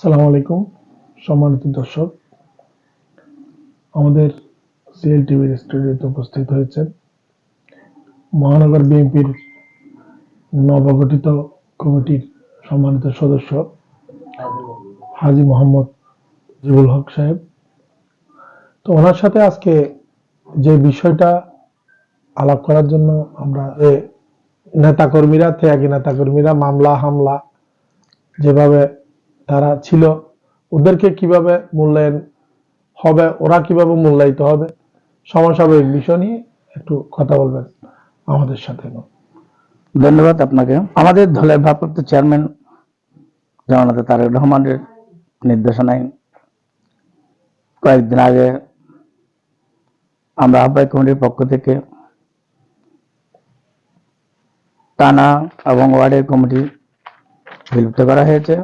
সালাম আলাইকুম, সম্মানিত দর্শক। আমাদের সিএল টিভির স্টুডিওতে উপস্থিত হয়েছেন মহানগর বিএনপির নবগঠিত কমিটির সম্মানিত সদস্য হাজি মোহাম্মদ জিবুল হক সাহেব। তো ওনার সাথে আজকে যে বিষয়টা আলাপ করার জন্য আমরা নেতাকর্মীরা, ত্যাগী নেতাকর্মীরা, মামলা, হামলা যেভাবে তারা ছিল। ওদেরকে কীভাবে মূল্যায়ন হবে, ওরা কীভাবে মূল্যায়িত হবে, সমসাময়িক বিষয় নিয়ে একটু কথা বলবেন আমাদের সাথে। ধন্যবাদ আপনাকে। আমাদের দলের ভারপ্রাপ্ত চেয়ারম্যান জগন্নাথ তারেক রহমানের নির্দেশনায় কয়েকদিন আগে আমরা আহ্বায়ক কমিটির পক্ষ থেকে টানা এবং ওয়ার্ডের কমিটি বিলুপ্ত করা হয়েছে।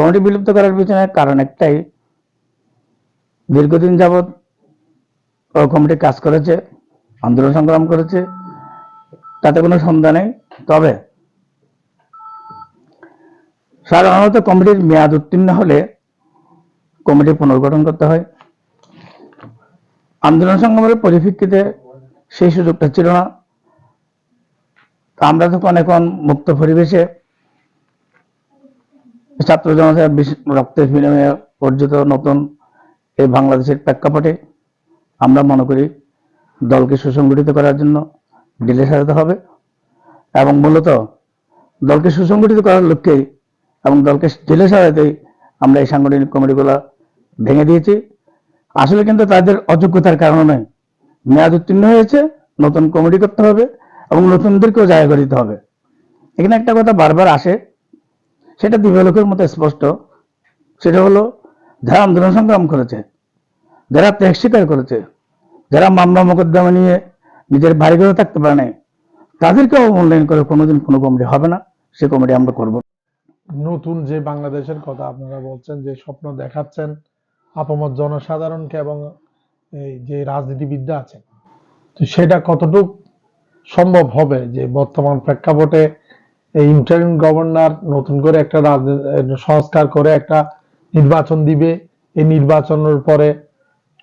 কমিটি বিলুপ্ত করার পিছনে কারণ একটাই, দীর্ঘদিন যাবৎ কমিটি কাজ করেছে, আন্দোলন সংগ্রাম করেছে, তাতে কোনো সন্দেহ নেই। তবে সাধারণত কমিটির মেয়াদ উত্তীর্ণ হলে কমিটি পুনর্গঠন করতে হয়। আন্দোলন সংগ্রামের পরিপ্রেক্ষিতে সেই সুযোগটা ছিল না। আমরা তখন এখন মুক্ত পরিবেশে ছাত্র জনতা রক্তের বিনিময়ে অর্জিত নতুন এই বাংলাদেশের প্রেক্ষাপটে আমরা মনে করি দলকে সুসংগঠিত করার জন্য ডিলে সাজাতে হবে এবং মূলত দলকে সুসংগঠিত করার লক্ষ্যেই এবং দলকে ডিলে সাজাতেই আমরা এই সাংগঠনিক কমিটিগুলো ভেঙে দিয়েছি। আসলে কিন্তু তাদের অযোগ্যতার কারণে মেয়াদ উত্তীর্ণ হয়েছে, নতুন কমিটি করতে হবে এবং নতুনদেরকেও জায়গা করে দিতে হবে। এখানে একটা কথা বারবার আসে সেটা দিবালোকের মতো স্পষ্ট। সেটা হলো, যারা আন্দোলন সংগ্রাম করেছে, যারা ত্যাগ স্বীকার করেছে, যারা মামলা মোকদ্দমা নিয়ে নিজের বাড়ি ঘরে থাকতে পারে নাই তাদেরকেও মূল্যায়ন করে কোনোদিন কোনো কমিটি হবে না, সে কমিটি আমরা করব। নতুন যে বাংলাদেশের কথা আপনারা বলছেন, যে স্বপ্ন দেখাচ্ছেন আপামত জনসাধারণকে এবং এই যে রাজনীতিবিদরা আছেন, তো সেটা কতটুক সম্ভব হবে যে বর্তমান প্রেক্ষাপটে এই ইন্টারিম গভর্নর নতুন করে একটা সংস্কার করে একটা নির্বাচন দিবে। এই নির্বাচনের পরে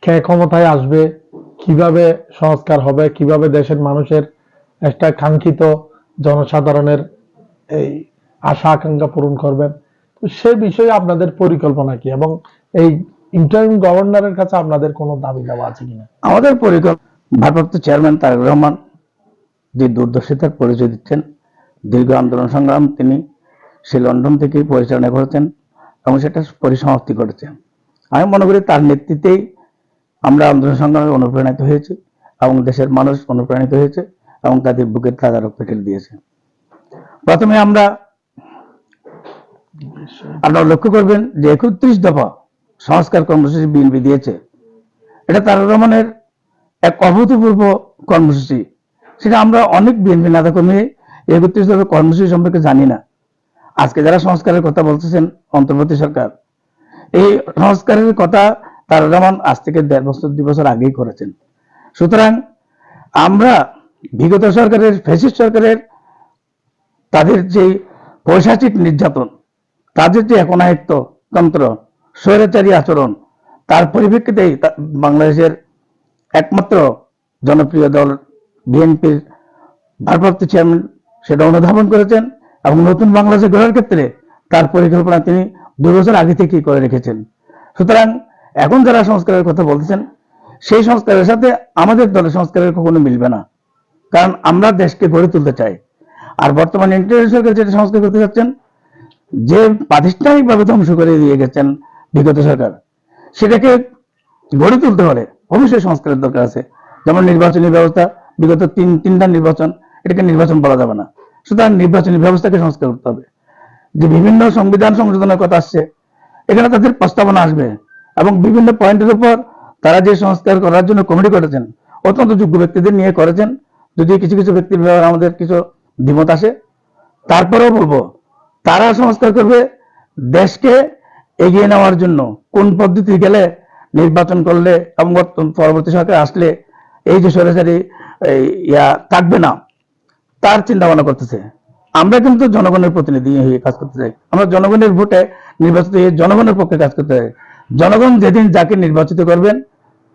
কে ক্ষমতায় আসবে, কীভাবে সংস্কার হবে, কীভাবে দেশের মানুষের একটা কাঙ্ক্ষিত জনসাধারণের এই আশা, আকাঙ্ক্ষা পূরণ করবেন। তো সে বিষয়ে আপনাদের পরিকল্পনা কি? এবং এই ইন্টারিম গভর্নরের কাছে আপনাদের কোনো দাবি দাওয়া আছে কিনা? আমাদের পরিকল্পনা ভারপ্রাপ্ত চেয়ারম্যান তারেক রহমান যে দূরদর্শিতার পরিচয় দিচ্ছেন দীর্ঘ আন্দোলন সংগ্রাম তিনি সে লন্ডন থেকে পরিচালনা করেছেন এবং সেটা পরিসমাপ্তি করেছেন আমি মনে করি তার নেতৃত্বেই আমরা আন্দোলন সংগ্রামে অনুপ্রাণিত হয়েছি এবং দেশের মানুষ অনুপ্রাণিত হয়েছে এবং তাদের বুকের তাজা রক্ত ঢেলে দিয়েছে। প্রথমে আমরা আপনারা লক্ষ্য করবেন যে একত্রিশ দফা সংস্কার কর্মসূচি বিএনপি দিয়েছে। এটা তার রহমানের এক অভূতপূর্ব কর্মসূচি। সেটা আমরা অনেক বিএনপি নেতা কর্মসূচি সম্পর্কে জানি না। আজকে যারা সংস্কারের কথা বলতেছেন, অন্তর্বর্তী সরকার, এই সংস্কারের কথা তার রহমান আজ থেকে দেড় বছর, দুই বছর আগেই করেছেন। সুতরাং আমরা বিগত সরকারের, ফ্যাসিস্ট সরকারের, তাদের যে পৈশাচিক নির্যাতন, তাদের যে একনায়ত্ত তন্ত্র, স্বৈরাচারী আচরণ, তার পরিপ্রেক্ষিতেই বাংলাদেশের একমাত্র জনপ্রিয় দল বিএনপির ভারপ্রাপ্ত চেয়ারম্যান সেটা অনুধাবন করেছেন এবং নতুন বাংলাদেশ গড়ার ক্ষেত্রে তার পরিকল্পনা তিনি দুই বছর আগে থেকেই করে রেখেছেন। সুতরাং এখন যারা সংস্কারের কথা বলতেছেন, সেই সংস্কারের সাথে আমাদের দলের সংস্কারের কখনো মিলবে না। কারণ আমরা দেশকে গড়ে তুলতে চাই। আর বর্তমানে ইন্টারনেট সরকার যেটা সংস্কার করতে যাচ্ছেন, যে প্রাতিষ্ঠানিকভাবে ধ্বংস করে দিয়ে গেছেন বিগত সরকার, সেটাকে গড়ে তুলতে হলে অবশ্যই সংস্কারের দরকার আছে। যেমন নির্বাচনী ব্যবস্থা, বিগত তিন তিনটা নির্বাচন এটাকে নির্বাচন বলা যাবে না। সুতরাং নির্বাচনী ব্যবস্থাকে সংস্কার করতে হবে। যে বিভিন্ন সংবিধান সংশোধনের কথা আসছে, এখানে তাদের প্রস্তাবনা আসবে এবং বিভিন্ন পয়েন্টের উপর তারা যে সংস্কার করার জন্য কমিটি করেছেন, অত্যন্ত যোগ্য ব্যক্তিদের নিয়ে করেছেন। যদি কিছু কিছু ব্যক্তির ব্যাপারে আমাদের কিছু দ্বিমত আসে, তারপরেও বলব, তারা সংস্কার করবে দেশকে এগিয়ে নেওয়ার জন্য। কোন পদ্ধতি গেলে নির্বাচন করলে এবং পরবর্তী সরকার আসলে এই যে সরাসরি ইয়া থাকবে না। তার চিন্তা ভাবনা করতেছে। আমরা কিন্তু জনগণের প্রতিনিধি হয়ে কাজ করতে চাই। আমরা জনগণের ভোটে নির্বাচিত হয়ে জনগণের পক্ষে কাজ করতে হয় জনগণ যেদিন যাকে নির্বাচিত করবেন,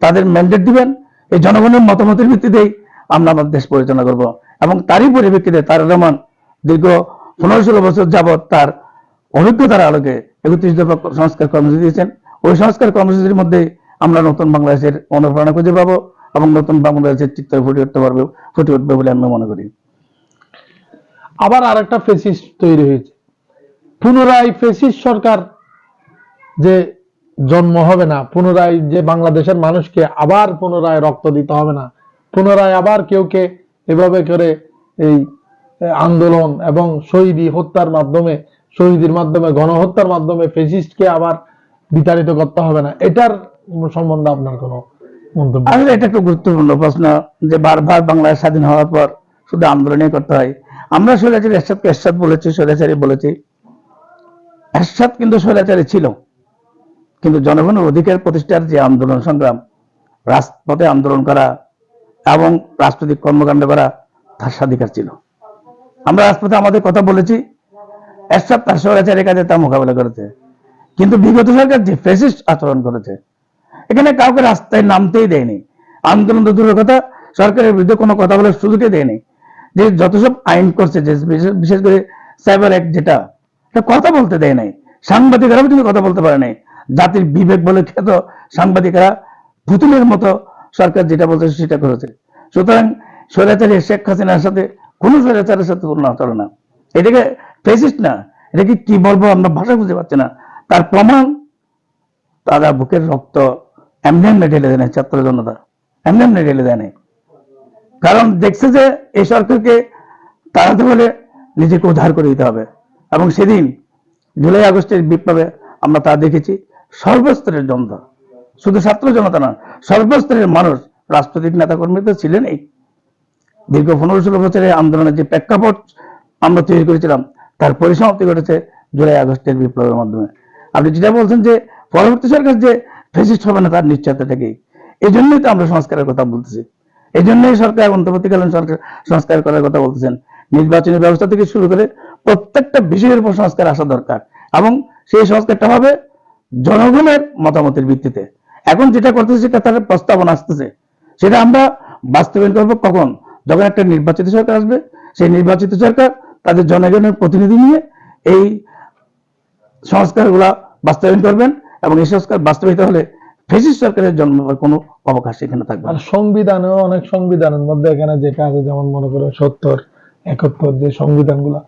তাদের ম্যান্ডেট দিবেন, এই জনগণের মতামতের ভিত্তিতেই আমরা আমাদের দেশ পরিচালনা করব। এবং তারই পরিপ্রেক্ষিতে তার রহমান দীর্ঘ পনেরো ষোলো বছর যাবৎ তার অভিজ্ঞতার আলোকে একত্রিশ দফা সংস্কার কর্মসূচি দিয়েছেন। ওই সংস্কার কর্মসূচির মধ্যে আমরা নতুন বাংলাদেশের অনুপ্রেরণা খুঁজে পাবো এবং নতুন বাংলাদেশের চিত্র ফুটে উঠতে পারবে ফুটে উঠবে বলে আমি মনে করি। আবার আরেকটা ফেসিস্ট তৈরি হয়েছে। পুনরায় ফেসিস্ট সরকার যে জন্ম হবে না, পুনরায় যে বাংলাদেশের মানুষকে আবার পুনরায় রক্ত দিতে হবে না, পুনরায় আবার কেউকে এভাবে করে এই আন্দোলন এবং শহীদি হত্যার মাধ্যমে, শহীদের মাধ্যমে, গণহত্যার মাধ্যমে ফেসিস্টকে আবার বিতাড়িত করতে হবে না, এটার সম্বন্ধে আপনার কোনো মন্তব্য আসলে এটা একটু গুরুত্বপূর্ণ প্রশ্ন যে বারবার বাংলাদেশ স্বাধীন হওয়ার পর শুধু আন্দোলনই করতে হয় আমরা স্বৈরাচারী এরশাদকে এরশাদ বলেছি, স্বৈরাচারী বলেছি। এরশাদ কিন্তু স্বৈরাচারী ছিল। কিন্তু জনগণের অধিকার প্রতিষ্ঠার যে আন্দোলন সংগ্রাম, রাজপথে আন্দোলন করা এবং রাজনৈতিক কর্মকাণ্ড করা, তার স্বাধিকার ছিল। আমরা রাজপথে আমাদের কথা বলেছি, এরশাদ তার স্বৈরাচারী কাজে তা মোকাবেলা করেছে। কিন্তু বিগত সরকার যে ফেসিস্ট আচরণ করেছে, এখানে কাউকে রাস্তায় নামতেই দেয়নি। আন্দোলন তো দূরের কথা, সরকারের বিরুদ্ধে কোনো কথা বলার সুযোগই দেয়নি। যে যত সব আইন করছে, যে বিশেষ- করে সাইবার অ্যাক্ট যেটা, এটা কথা বলতে দেয় নাই। সাংবাদিকরাও কিন্তু কথা বলতে পারে নাই। জাতির বিবেক বলে খ্যাত সাংবাদিকরা পুতুলের মতো সরকার যেটা বলছে সেটা করেছে। সুতরাং স্বৈরাচারী শেখ হাসিনার সাথে কোনো স্বৈরাচারের সাথে তুলনা চলে না। এটাকে ফেসিস্ট না, এটাকে কি বলব আমরা ভাষা বুঝতে পারছি না। তার প্রমাণ তারা বুকের রক্ত এমনি ঢেলে দেয় না ছাত্র জনতা। এমনি ঢেলে দেয় নাই। কারণ দেখছে যে এই সরকারকে তাড়াতে হলে নিজেকে উদ্ধার করে দিতে হবে। এবং সেদিন জুলাই আগস্টের বিপ্লবে আমরা তা দেখেছি, সর্বস্তরের জনতা শুধু ছাত্র জনতা না সর্বস্তরের মানুষ, রাজনৈতিক নেতাকর্মী তো ছিলেনই দীর্ঘ পনেরো ষোলো বছরের আন্দোলনের যে প্রেক্ষাপট আমরা তৈরি করেছিলাম, তার পরিসমাপ্তি ঘটেছে জুলাই আগস্টের বিপ্লবের মাধ্যমে। আপনি যেটা বলছেন যে পরবর্তী সরকার যে ফেসিস্ট হবে না, তার নিশ্চয়তা থেকেই এই জন্যই তো আমরা সংস্কারের কথা বলতেছি। এই জন্যই সরকার, অন্তর্বর্তীকালীন সরকার সংস্কার করার কথা বলতেছেন। নির্বাচনী ব্যবস্থা থেকে শুরু করে প্রত্যেকটা বিষয়ের উপর সংস্কার আসা দরকার এবং সেই সংস্কারটা হবে জনগণের মতামতের ভিত্তিতে। এখন যেটা করতেছে সেটা তার প্রস্তাবনা আসতেছে। সেটা আমরা বাস্তবায়ন করব কখন? যখন একটা নির্বাচিত সরকার আসবে, সেই নির্বাচিত সরকার তাদের জনগণের প্রতিনিধি নিয়ে এই সংস্কারগুলা বাস্তবায়ন করবেন এবং এই সংস্কার বাস্তবায়িত হলে ফেসিস সরকারের জন্ম কোনো অবকাশ এখানে থাকবে আর না সংবিধানেও অনেক সংবিধানের মধ্যে এখানে যেটা আছে যেমন মনে করো সত্তর একাত্তর যে সংবিধানগুলা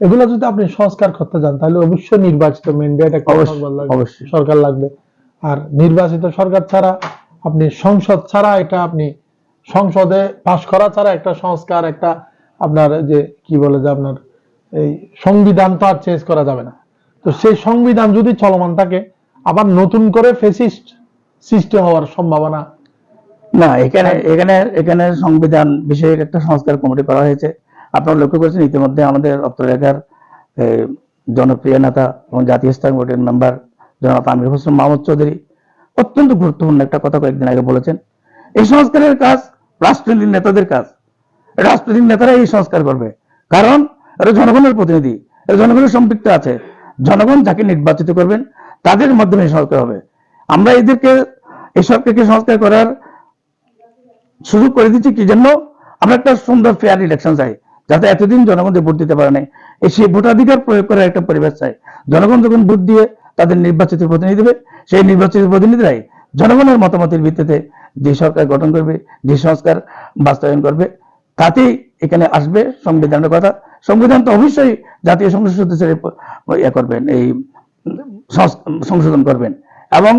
এগুলো যদি আপনি সংস্কার করতে যান তাহলে অবশ্যই নির্বাচিত ম্যান্ডেট একটা। সরকার লাগবে। আর নির্বাচিত সরকার ছাড়া আপনি সংসদ ছাড়া এটা আপনি সংসদে পাশ করা ছাড়া একটা সংস্কার একটা আপনার যে কি বলে যে আপনার এই সংবিধান তো আর চেঞ্জ করা যাবে না। তো সেই সংবিধান যদি চলমান থাকে আবার নতুন করে ফেসিস্ট সৃষ্টি হওয়ার সম্ভাবনা? না, এখানে এখানে এখানে সংবিধান বিষয়ক একটা সংস্কার কমিটি করা হয়েছে। আপনারা লক্ষ্য করেছেন, ইতিমধ্যে আমাদের অত্তরেখার জনপ্রিয় নেতা এবং জাতীয় স্থায়ী কমিটির মেম্বার জনাব আমির হোসেন মাহমুদ চৌধুরী অত্যন্ত গুরুত্বপূর্ণ একটা কথা কয়েকদিন আগে বলেছেন। এই সংস্কারের কাজ রাজনৈতিক নেতাদের কাজ। রাজনৈতিক নেতারা এই সংস্কার করবে। কারণ, এরা জনগণের প্রতিনিধি। এরা জনগণের সম্পৃক্ত আছে। জনগণ যাকে নির্বাচিত করবেন, তাদের মাধ্যমে সংস্কার হবে। আমরা এদেরকে এই সরকারকে সংস্কার করার সুযোগ করে দিচ্ছি? কি জন্য? আমরা একটা সুন্দর ফেয়ার ইলেকশন চাই, যাতে এতদিন জনগণ যে ভোট দিতে পারে নাই, এই সেই ভোটাধিকার প্রয়োগ করার একটা পরিবেশ চাই। জনগণ যখন ভোট দিয়ে তাদের নির্বাচিত প্রতিনিধি দেবে, সেই নির্বাচিত প্রতিনিধিরাই জনগণের মতামতের ভিত্তিতে যে সরকার গঠন করবে, যে সংস্কার বাস্তবায়ন করবে, তাতেই এখানে আসবে সংবিধানের কথা। সংবিধান তো অবশ্যই জাতীয় সংসদ সদস্যের ইয়ে করবেন, এই সংশোধন করবেন। এবং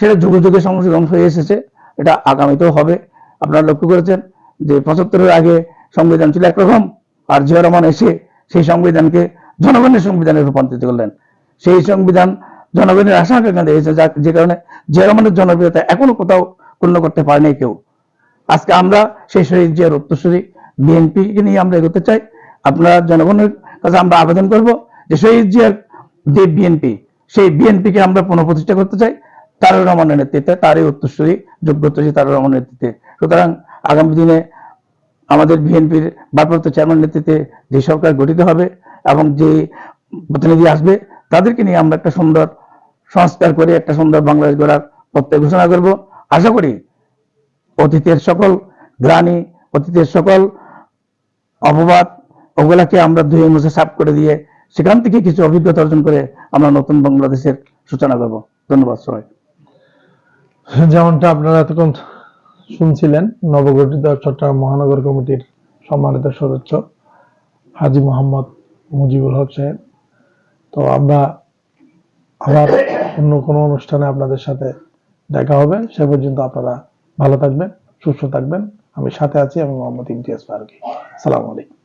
সেটা যুগে যুগে সংশোধন হয়ে এসেছে। এটা আগামীতেও হবে। আপনারা লক্ষ্য করেছেন যে পঁচাত্তরের আগে সংবিধান ছিল একরকম, আর জিয়া রহমান এসে সেই সংবিধানকে জনগণের সংবিধানে রূপান্তরিত করলেন। সেই সংবিধান জনগণের আশা আকাঙ্ক্ষা দিয়েছে যা- যে কারণে জিয়া রহমানের জনপ্রিয়তা এখনও কোথাও পূর্ণ করতে পারেনি কেউ। আজকে আমরা সেই শহীদ জিয়ার উত্তরসূরি বিএনপি কে নিয়ে আমরা এগোতে চাই। আপনারা জনগণের কাছে আমরা আবেদন করব যে শহীদ জিয়ার যে বিএনপি, সেই বিএনপিকে আমরা পুনঃপ্রতিষ্ঠা করতে চাই। তারেক রহমানের নেতৃত্বে, তারই উত্তরসূরি যোগ্যতী তারেক রহমানের নেতৃত্বে। সুতরাং আগামী দিনে আমাদের বিএনপির ভারপ্রাপ্ত চেয়ারম্যান নেতৃত্বে যে সরকার গঠিত হবে এবং যে প্রতিনিধি আসবে, তাদেরকে নিয়ে আমরা একটা সুন্দর সংস্কার করে, একটা সুন্দর বাংলাদেশ গড়ার প্রত্যয় ঘোষণা করব। আশা করি অতীতের সকল গ্লানি, অতীতের সকল অপবাদ, ওগুলাকে আমরা ধুয়ে মুছে সাফ করে দিয়ে সেখান থেকে কিছু অভিজ্ঞতা অর্জন করে আমরা নতুন বাংলাদেশের সূচনা করব। ধন্যবাদ সবাই যেমনটা আপনারা এতক্ষণ শুনছিলেন, নবগঠিত চট্টগ্রাম মহানগর কমিটির সম্মানিত সদস্য হাজি মোহাম্মদ মুজিবুল হক সাহেব। তো আমরা আবার অন্য কোনো অনুষ্ঠানে আপনাদের সাথে দেখা হবে। সে পর্যন্ত আপনারা ভালো থাকবেন, সুস্থ থাকবেন। আমি সাথে আছি, আমি মোহাম্মদ ইমতিয়াজ ফারুকি। সালাম আলাইকুম।